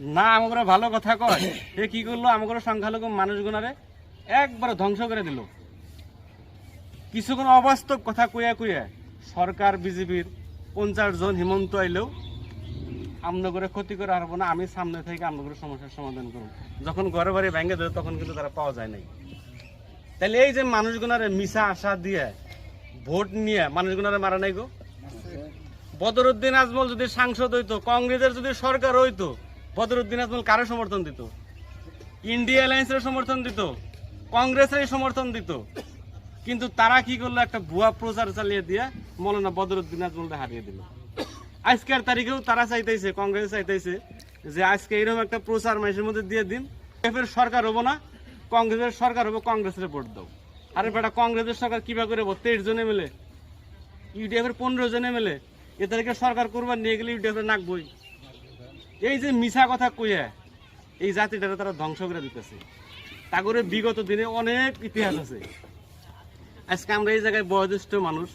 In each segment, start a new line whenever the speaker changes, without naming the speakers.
না আমাকে ভালো কথা কয়। এ কি করল? আমাকে সংখ্যালঘু মানুষগুনারে একবার ধ্বংস করে দিল। কিছুক্ষণ অবাস্তব কথা কইয়া কইয়া সরকার বিজেপির পঞ্চাশ জন হিমন্ত আইলেও আমনা করে ক্ষতি করে হারবো না আমি সামনে থেকে আমনা করে সমস্যার সমাধান করব। যখন ঘরে বাড়ি ভেঙে দেবে তখন কিন্তু তারা পাওয়া যায় নাই। তাহলে এই যে মানুষগুনারে মিশা আশা দিয়ে ভোট নিয়ে মানুষগুনারে মারা নাই গো? বদরুদ্দিন আজমল যদি সাংসদ হইতো কংগ্রেসের যদি সরকার হইতো বদরুদ্দিন আজমল কারও সমর্থন দিত? ইন্ডিয়া অ্যালায়েন্সের সমর্থন দিত কংগ্রেসের সমর্থন দিত। কিন্তু তারা কি করল? একটা ভুয়া প্রচার চালিয়ে দিয়ে মৌলানা বদরুদ্দিন আজমলকে হারিয়ে দিল। আজকের তারিখেও তারা চাইতেছে কংগ্রেস চাইতেছে যে আজকে এরকম একটা প্রচার মাসের মধ্যে দিয়ে দিন। এফের সরকার হব না কংগ্রেসের সরকার হব কংগ্রেসের ভোট দাও। আরে বেটা কংগ্রেসের সরকার কীভাবে করে তেইশ জনে মিলে ইউডিএফের পনেরো জনে মিলে এ তারিখে সরকার করবার নিয়ে গেলে ইউডিএফের নাক বই। এই যে মিছা কথা কইয়া এই জাতিটারে তারা ধ্বংস করে দিতেছে। তাগরে বিগত দিনে অনেক ইতিহাস আছে। আজকে আমরা এই জায়গায় বয়োজ্যেষ্ঠ মানুষ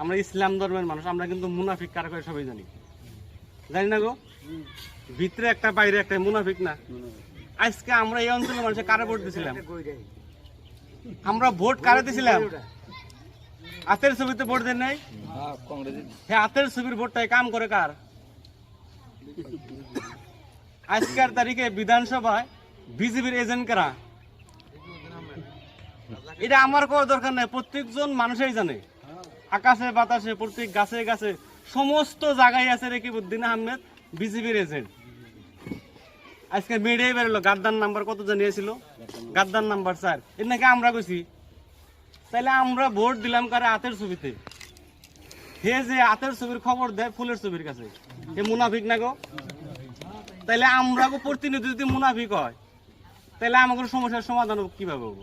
আমরা ইসলাম ধর্মের মানুষ আমরা কিন্তু মুনাফিক কারা করে সবাই জানি। জানি না গো? ভিতরে একটা বাইরে একটা মুনাফিক না? আজকে আমরা এই অঞ্চলের মানুষের কারে ভোট দিছিলাম? আমরা ভোট কারে দিছিলাম? হাতের ছবিতে ভোট দেন নাই? হ্যাঁ হাতের ছবির ভোটটাই কাম করে কার? আজকের তারিখে বিধানসভায় বিজেপির এজেন্ট কারা? এটা আমার কোনো দরকার নাই, প্রত্যেকজন মানুষই জানে। আকাশে বাতাসে, প্রত্যেক গাছে গাছে, সমস্ত জায়গায় আছে রেকিবুদ্দিন আহমেদ, বিজেপির এজেন্ট আজকে মিডিয়ায় বেরোলো, গাদ্দার নাম্বার কত জানিয়েছিল? গাদ্দার নাম্বার স্যার এর নাকি আমরা কইছি? তাহলে আমরা ভোট দিলাম কারে হাতের ছবিতে? হে যে হাতের ছবির খবর দেয় ফুলের ছবির কাছে। হে মুনাফিক না গো? তাহলে আমরা প্রতিনিধি যদি মুনাফিক হয়, তাহলে আমাদের সমস্যার সমাধান কীভাবে হব?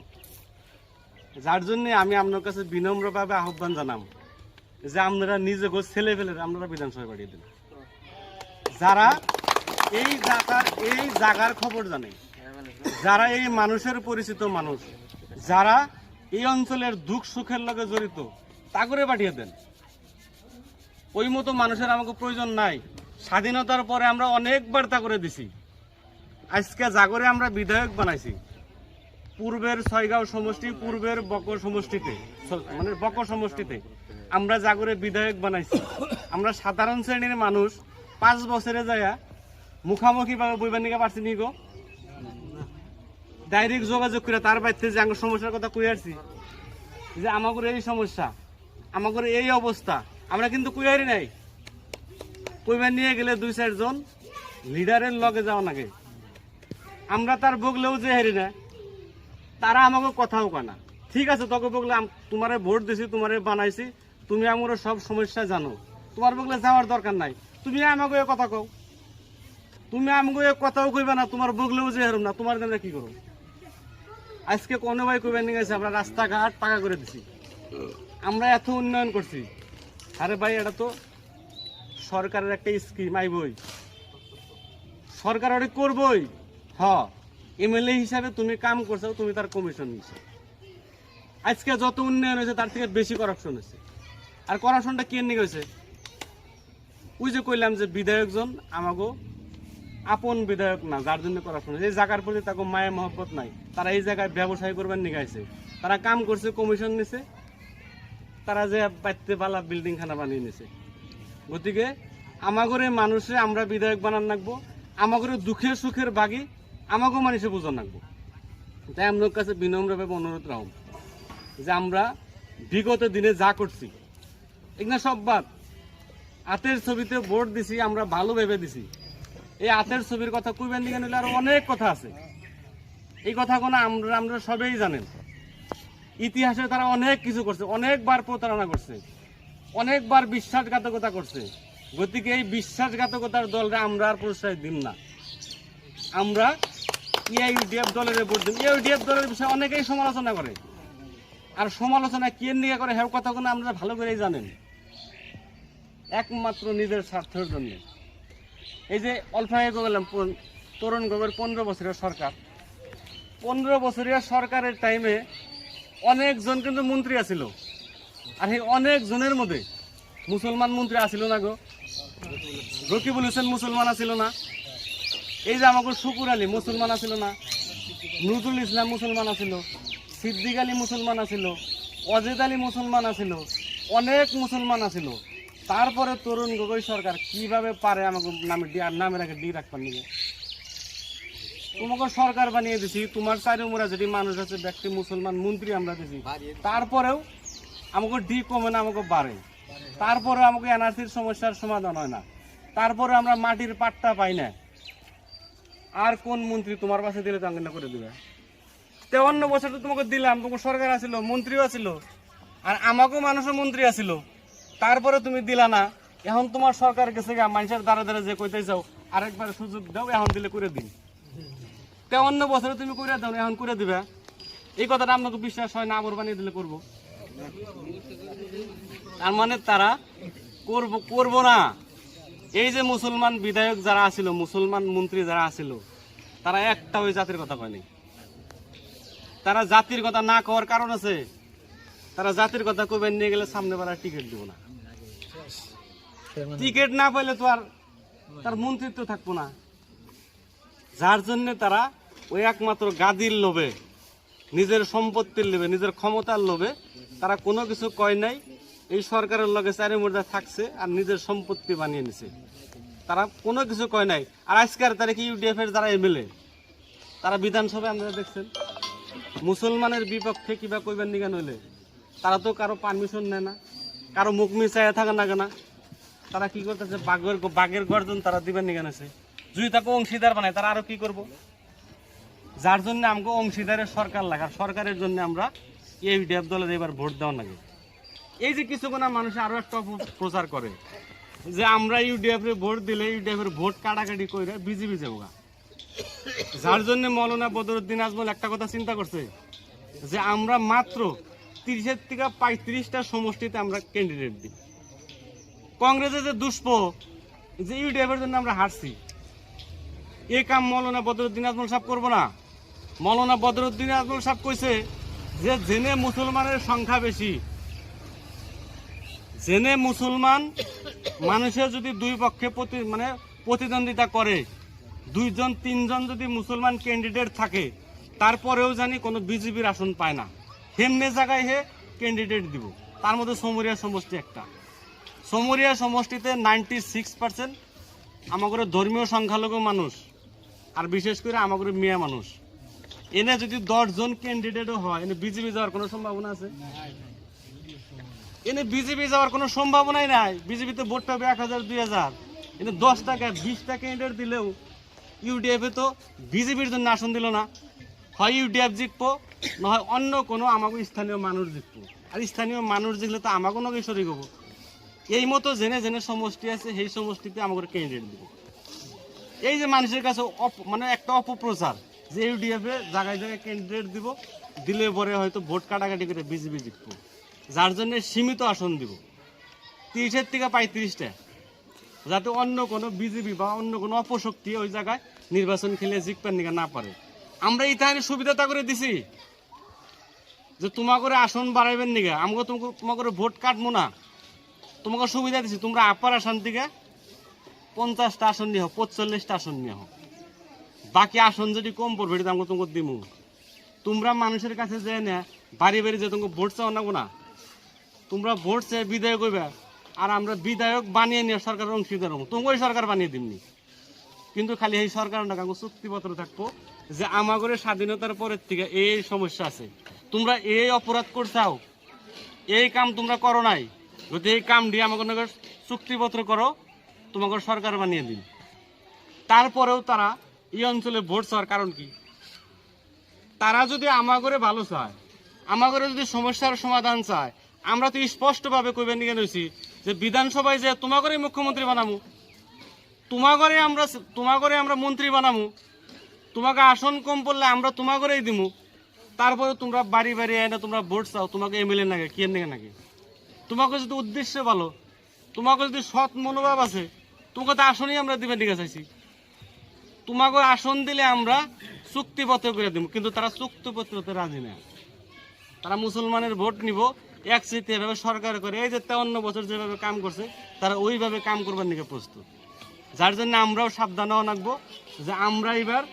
যার জন্য আমি আপনার কাছে বিনম্রভাবে আহ্বান জানাম যে আপনারা নিজে গো ছেলে ফেলে আপনারা বিধানসভায় পাঠিয়ে দিন। যারা এই জায়গার এই জায়গার খবর জানে, যারা এই মানুষের পরিচিত মানুষ, যারা এই অঞ্চলের দুঃখ সুখের লগে জড়িত তা করে পাঠিয়ে দেন। ওই মতো মানুষের আমাকে প্রয়োজন নাই। স্বাধীনতার পরে আমরা অনেকবার তা করে দিছি। আজকে জাগরে আমরা বিধায়ক বানাইছি। পূর্বের ছয়গাঁও সমষ্টি, পূর্বের বকর সমষ্টিতে মানে বকর সমষ্টিতে আমরা জাগরে বিধায়ক বানাইছি। আমরা সাধারণ শ্রেণির মানুষ, পাঁচ বছরে যায়া মুখামুখি ভাবে বৈবানিকা পারছি নি গো। ডাইরেক্ট যোগাযোগ করে তার বাড়িতে যে আমার সমস্যার কথা কই আসছি, যে আমাদের এই সমস্যা আমাদের এই অবস্থা, আমরা কিন্তু কুইয়ারি নাই। কইবার নিয়ে গেলে দুই চারজন লিডারের লগে যাওয়া নাগে আমরা তার বগলেও যে হেরি না, তারা আমাকে কথাও কানা ঠিক আছে, তোকে বগলে তোমারে ভোট দিছি, তোমারে বানাইছি, তুমি আমার সব সমস্যা জানো। তোমার বগলে যাওয়ার দরকার নাই। তুমি আমাকে এ কথা কও। তুমি আমাকে এ কথাও কইবা না, তোমার বগলেও যে হেরম না, তোমার আমরা কি করো আজকে কোনো ভাই কইবার নিয়ে গেছে, আমরা রাস্তাঘাট পাকা করে দিছি। আমরা এত উন্নয়ন করছি। আরে ভাই, এটা তো সরকারের একটা স্কিম আইবই। সরকার ওটা করবই। হ, এমএলএ হিসাবে তুমি কাম করছ, তুমি তার কমিশন নিছো। আজকে যত উন্নয়ন হয়েছে, তার থেকে বেশি করাপশন হয়েছে। আর করাপশনটা কে নিয়ে হয়েছে ওই যে কইলাম যে বিধায়কজন, আমাগো আপন বিধায়ক না, যার জন্য করাপশন হয়েছে। এই জায়গার প্রতি তাকে মায়া মহব্বত নাই। তারা এই জায়গায় ব্যবসায় করবার নিয়ে গেছে। তারা কাম করছে কমিশন নিছে। তারা যে পাইতে পালা বিল্ডিং খানা বানিয়ে নিছে। গতিকে আমাগরে মানুষে আমরা বিধায়ক বানান রাখব আমাগরে দুঃখের সুখের বাগি আমাকেও মানুষে বুঝন রাখব তাই আপনার কাছে বিনম্রভাবে অনুরোধ রাখব যে আমরা বিগত দিনে যা করছি, এগুলো সব বাদ। আতের ছবিতে ভোট দিছি, আমরা ভালো ভেবে দিছি। এই আতের ছবির কথা কইবেন দিকে নিলে আরও অনেক কথা আছে। এই কথাগুলো আমরা আমরা সবেই জানেন। ইতিহাসে তারা অনেক কিছু করছে, অনেকবার প্রতারণা করছে। অনেকবার বিশ্বাসঘাতকতা করছে। গতিকে এই বিশ্বাসঘাতকতার দলরা আমরা আর প্রশ্রয় দিন না। আমরা ইউডিএফ দলের ভোট দিন ইউডিএফ দলের বিষয়ে অনেকেই সমালোচনা করে। আর সমালোচনা কে নিয়ে করে হ্যাঁ কথাগুলো আমরা ভালো করেই জানেন। একমাত্র নিজের স্বার্থের জন্য। এই যে অল্প আগে বললাম তরুণ গগৈর পনেরো বছরের সরকার। পনেরো বছরের সরকারের টাইমে অনেকজন কিন্তু মন্ত্রী আছিল। আর এই অনেক জনের মধ্যে মুসলমান মন্ত্রী আছিল না গো। রকিবুল হোসেন মুসলমান আছিল না। এই যে আমাকে শুকুর আলী মুসলমান আছিল না। নজরুল ইসলাম মুসলমান আছিল সিদ্দিক আলী মুসলমান আছিল অজেদ আলী মুসলমান আছিল অনেক মুসলমান আছিল তারপরে তরুণ গগৈ সরকার কীভাবে পারে আমাকে নামে ডি- নামের আগে ডি রাখবার নিবে তোমাকে সরকার বানিয়ে দিছি, তোমার চারি যেটি মানুষ আছে, ব্যক্তি মুসলমান, মন্ত্রী আমরা দিছি। তারপরেও আমাকে ডি কমে না আমাকে বাড়ে। তারপরে আমাকে এনআরসির সমস্যার সমাধান হয় না। তারপরে আমরা মাটির পাট্টা পাই না। আর কোন মন্ত্রী তোমার পাশে দিলে চাঙ্গা করে দিবে? তেউন্ন বছর তো তোমাকে দিলাম তোমার সরকার আছিল মন্ত্রীও আছিল আর আমাকেও মানুষের মন্ত্রী আছিল তারপরে তুমি দিলা না, এখন তোমার সরকার গেছে গা, মানুষের দ্বারা দ্বারা যে কইতে যাও, আরেকবার সুযোগ দাও, এখন দিলে করে দিন। তেউন্ন বছরে তুমি করে দাও, এখন করে দিবে। এই কথাটা আপনাকে বিশ্বাস হয় না, আবার বানিয়ে দিলে করব। তার মানে তারা করব করব না। এই যে মুসলমান বিধায়ক যারা আছিল মুসলমান মন্ত্রী যারা আছিল তারা একটা ওই জাতির কথা কয়নি তারা জাতির কথা না কওয়ার কারণ আছে। তারা জাতির কথা কবে নিয়ে গেলে সামনে বেলা টিকিট দিব না। টিকিট না পাইলে তো আর তার মন্ত্রিত্ব থাকব না। যার জন্য তারা ওই একমাত্র গাদির লোভে নিজের সম্পত্তির লোভে, নিজের ক্ষমতার লোভে তারা কোনো কিছু কয় নাই। এই সরকারের লগে চারি মুদ্রা থাকছে আর নিজের সম্পত্তি বানিয়ে নিছে। তারা কোনো কিছু কয় নাই। আর আজকের তারিখে ইউডিএফ এর যারা এমএলএ, তারা বিধানসভায় আপনারা দেখছেন, মুসলমানের বিপক্ষে কিবা কইবেন নিগান হইলে তারা তো কারও পারমিশন নেয় না, কারও মুখ মিশাইয়া থাকে না। কেনা তারা কি করতেছে? বাঘের বাঘের গর্জন তারা দিবেন নিগান আছে যদি তাকে অংশীদার বানায়, তারা আরও কি করব? যার জন্য আমাকে অংশীদারের সরকার লাগে। আর সরকারের জন্য আমরা এই ডেপ দলের এবার ভোট দেওয়া লাগে। এই যে কিছু কোনা মানুষ আরও একটা প্রচার করে, যে আমরা ইউডিএফ এর ভোট দিলে ইউডিএফ এর ভোট কাটাকাটি করে বিজেপি যাব। যার জন্য মৌলানা বদরুদ্দিন আজমল একটা কথা চিন্তা করছে, যে আমরা মাত্র তিরিশের থেকে পঁয়ত্রিশটা সমষ্টিতে আমরা ক্যান্ডিডেট দিই। কংগ্রেসের যে দুষ্প, যে ইউডিএফ এর জন্য আমরা হারছি এই কাম মৌলানা বদরুদ্দিন আজমল সাহেব করব না। মৌলানা বদরুদ্দিন আজমল সাহেব কইছে যে জেনে মুসলমানের সংখ্যা বেশি। জেনে মুসলমান মানুষের যদি দুই পক্ষে প্রতি মানে প্রতিদ্বন্দ্বিতা করে, দুইজন, তিনজন যদি মুসলমান ক্যান্ডিডেট থাকে, তারপরেও জানি কোনো বিজেপির আসন পায় না। হেমনে জায়গায় হে ক্যান্ডিডেট দিব। তার মধ্যে সমরিয়া সমষ্টি একটা। সমরিয়া সমষ্টিতে নাইনটি সিক্স পার্সেন্ট আমাদের ধর্মীয় সংখ্যালঘু মানুষ, আর বিশেষ করে আমাদের মেয়ে মানুষ। এনে যদি দশজন ক্যান্ডিডেটও হয়, এনে বিজেপি যাওয়ার কোনো সম্ভাবনা আছে? এনে বিজেপি যাওয়ার কোনো সম্ভাবনাই নাই। বিজেপিতে ভোট পাবে এক হাজার, দুই হাজার। এনে দশ টাকা বিশ টাকা ক্যান্ডিডেট দিলেও ইউডিএফ তো বিজেপির জন্য আসন দিল না। হয় ইউডিএফ জিতবো না হয় অন্য কোনো আমাকে স্থানীয় মানুষ জিতবো। আর স্থানীয় মানুষ জিতলে তো আমাকে নগে শরিক হব এই মতো জেনে জেনে সমষ্টি আছে, সেই সমষ্টিতে আমাকে ক্যান্ডিডেট দিব। এই যে মানুষের কাছে মানে একটা অপপ্রচার। যে ইউডিএফ জায়গায় জায়গায় ক্যান্ডিডেট দিব, দিলে পরে হয়তো ভোট কাটাকাটি করে বিজেপি জিতবো। যার জন্য সীমিত আসন দিব। তিরিশের থেকে পঁয়ত্রিশটা। যাতে অন্য কোনো বিজেপি বা অন্য কোনো অপশক্তি ওই জায়গায় নির্বাচন খেলে জিতবার নিকা না পারে। আমরা ইতাহানি সুবিধাটা করে দিছি। যে তোমার করে আসন বাড়াইবেন নিকা? আমাকে তোমাকে তোমার করে ভোট কাটবো না। তোমাকে সুবিধা দিছি। তোমরা আপার আসন থেকে পঞ্চাশটা আসন নিয়ে হোক পঁচল্লিশটা আসন নিয়ে হোক বাকি আসন যদি কম পড়বে, এটা আমাকে তোমাকে দিমু। তোমরা মানুষের কাছে যে না, বাড়ি বাড়ি যে তোমাকে ভোট চাও না না। তোমরা ভোট চেয়ে বিধায়ক হইবে আর আমরা বিধায়ক বানিয়ে নিয়ে সরকারের অংশীদার হব। তোমাকে ওই সরকার বানিয়ে দিমনি। কিন্তু খালি এই সরকার না কাগজ চুক্তিপত্র থাকব, যে আমাগরে স্বাধীনতার পরের থেকে এই সমস্যা আছে। তোমরা এই অপরাধ করছাও এই কাম তোমরা করো নাই। যদি এই কাম দিয়ে আমাকে চুক্তিপত্র করো, তোমাকে সরকার বানিয়ে দিন তারপরেও তারা এই অঞ্চলে ভোট চাওয়ার কারণ কি? তারা যদি আমাগরে ভালো চায়, আমাগরে যদি সমস্যার সমাধান চায়, আমরা তো স্পষ্টভাবে কইবেন নিয়ে নইছি যে বিধানসভায় যে তোমাগরে মুখ্যমন্ত্রী বানামু, তোমাগরে আমরা তোমাগরে আমরা মন্ত্রী বানামু, তোমাকে আসন কম পড়লে আমরা তোমাগরেই দিমু, তারপরে তোমরা বাড়ি বাড়ি এনে তোমরা ভোট চাও, তোমাকে এমএলএ নাকি, কি নাকি নাকি? তোমাকে যদি উদ্দেশ্য ভালো তোমাকে যদি সৎ মনোভাব আছে, তোমাকে তো আসনই আমরা দিবেন দিকে চাইছি। তোমাকে আসন দিলে আমরা চুক্তিপত্র করে দেবো, কিন্তু তারা চুক্তিপত্রতে রাজি না। তারা মুসলমানের ভোট নিব, এক স্মৃতি এভাবে সরকার করে, এই যে তেউন্ন বছর যেভাবে কাম করছে, তারা ওইভাবে কাম করবার নিকে প্রস্তুত। যার জন্য আমরাও সাবধান হওয়া লাগবো, যে আমরা এবার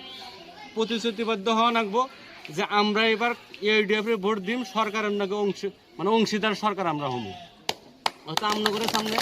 প্রতিশ্রুতিবদ্ধ হওয়া লাগবো, যে আমরা এবার ইউডিএফ এর ভোট দিম, সরকারের নাকি অংশ মানে অংশীদার সরকার আমরা হব অর্থাৎ আমনগরের সামনে